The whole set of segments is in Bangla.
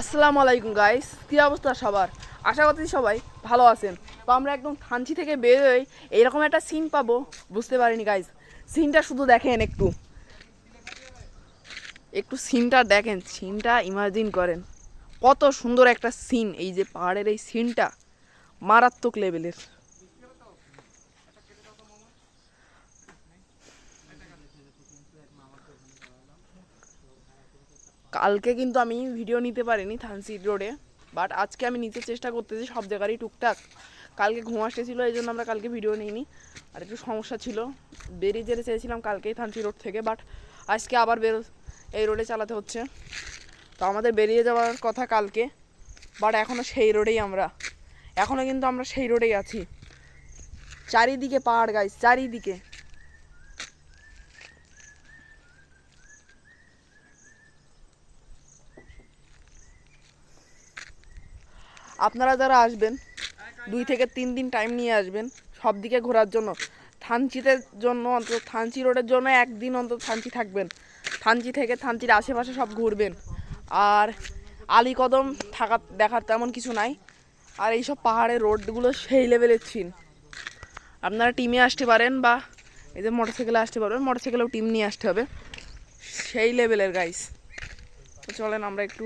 আসসালামু আলাইকুম গাইস কী অবস্থা সবার? আশা করছি সবাই ভালো আছেন। তো আমরা একদম থানচি থেকে বের হই। এইরকম একটা সিন পাবো, বুঝতে পারিনি গাইস সিনটা শুধু দেখেন একটু। একটু সিনটা দেখেন সিনটা ইমাজিন করেন। কত সুন্দর একটা সিন এই যে পাহাড়ের এই সিনটা মারাত্মক লেভেলের কালকে কিন্তু আমি ভিডিও নিতে পারিনি থানসি রোডে বাট আজকে আমি নিতে চেষ্টা করতেছি সব জায়গারই টুকটাক। কালকে ঘুম আসতেছিল, এই জন্য আমরা কালকে ভিডিও নিইনি। আর একটু সমস্যা ছিল, বেরিয়ে যেতে চেয়েছিলাম কালকেই থানসি রোড থেকে বাট আজকে আবার বেরো এই রোডে চালাতে হচ্ছে। তো আমাদের বেরিয়ে যাওয়ার কথা কালকে বাট এখনও সেই রোডেই আমরা। এখনও কিন্তু আমরা সেই রোডেই আছি। চারিদিকে পাহাড় গাইস চারিদিকে। আপনারা যারা আসবেন, দুই থেকে তিন দিন টাইম নিয়ে আসবেন, সব দিকে ঘোরার জন্য। থানচিতে জন্য অন্তত, থানচি রোডের জন্য একদিন অন্তত থানচি থাকবেন। থানচি থেকে থানচির আশেপাশে সব ঘুরবেন। আর আলীকদম থাকা দেখার তেমন কিছু নাই। আর এইসব পাহাড়ের রোডগুলো সেই লেভেলের ছিন। আপনারা টিমে আসতে পারেন বা এই যে মোটরসাইকেলে আসতে পারবেন মোটরসাইকেলেও টিম নিয়ে আসতে হবে। সেই লেভেলের গাইস চলেন আমরা একটু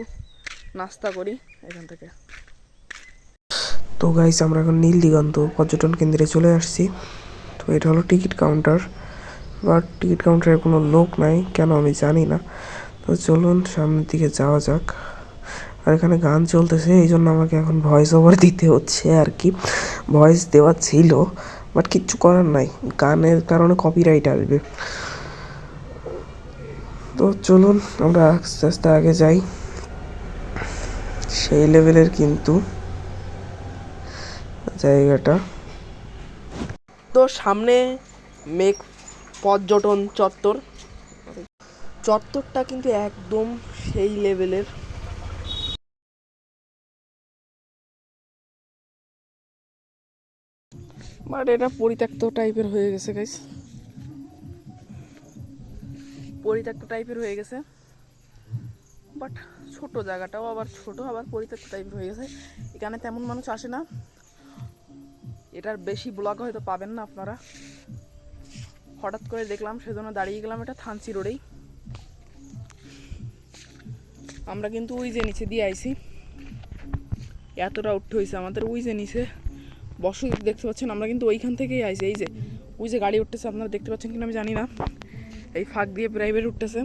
নাস্তা করি এখান থেকে। তো গাইস আমরা এখন নীল দিগন্ত পর্যটন কেন্দ্রে চলে আসছি। তো এটা হলো টিকিট কাউন্টার বাট টিকিট কাউন্টারে কোনো লোক নাই, কেন আমি জানি না। তো চলুন সামনের দিকে যাওয়া যাক। আর এখানে গান চলতেছে, এই জন্য আমাকে এখন ভয়েস ওভার দিতে হচ্ছে আর কি। ভয়েস দেওয়া ছিল বাট কিচ্ছু করার নাই। গানের কারণে কপিরাইট আসবে। তো চলুন, আমরা আস্তে আস্তে আগে যাই। সেই লেভেলের কিন্তু জায়গাটা। তো সামনে মেঘ পর্যটন চত্বর। চত্বরটা কিন্তু একদম সেই লেভেলের। বাট এটা পরিত্যক্ত টাইপের হয়ে গেছে গাইস পরিত্যক্ত টাইপের হয়ে গেছে। বাট ছোট জায়গাটাও আবার ছোট, আবার পরিত্যক্ত টাইপের হয়ে গেছে। এখানে তেমন মানুষ আসে না। এটার বেশি ব্লগ হয়তো পাবেন না আপনারা। হঠাৎ করে দেখলাম, সেজন্য দাঁড়িয়ে গেলাম এটা থানচি রোডেই। আমরা কিন্তু ওই যে নিচে দিয়ে আইছি। এতটা উঠতে হয়েছে আমাদের, ওই যে নিচে। বসত দেখতে পাচ্ছেন, আমরা কিন্তু ওইখান থেকেই আইছি। এই যে, ওই যে গাড়ি উঠতেছে, আপনারা দেখতে পাচ্ছেন কিনা আমি জানি না। এই ফাঁক দিয়ে প্রাইভেট উঠতেছে।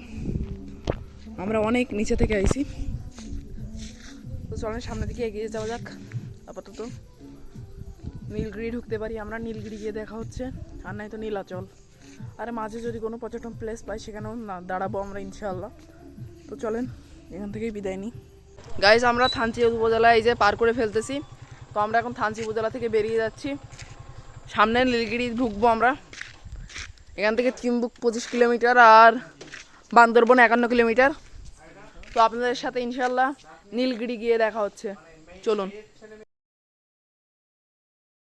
আমরা অনেক নিচে থেকে আইছি। তো চলেন, সামনের দিকে এগিয়ে যাওয়া যাক, আপাতত। নীলগিরি ঢুকতে পারি, আমরা নীলগিরি গিয়ে দেখা হচ্ছে, আর নাই তো নীলাচল। আর মাঝে যদি কোনো পর্যটন প্লেস পাই, সেখানেও না, দাঁড়াবো আমরা ইনশাল্লাহ তো চলেন, এখান থেকেই বিদায় নিই। গাইজ আমরা থানচি উপজেলা এই যে পার করে ফেলতেছি। তো আমরা এখন থানচি উপজেলা থেকে বেরিয়ে যাচ্ছি। সামনে নীলগিরি ঢুকবো আমরা। এখান থেকে চিম্বুক পঁচিশ কিলোমিটার আর বান্দরবন একান্ন কিলোমিটার। তো আপনাদের সাথে ইনশাল্লাহ নীলগিরি গিয়ে দেখা হচ্ছে। চলুন।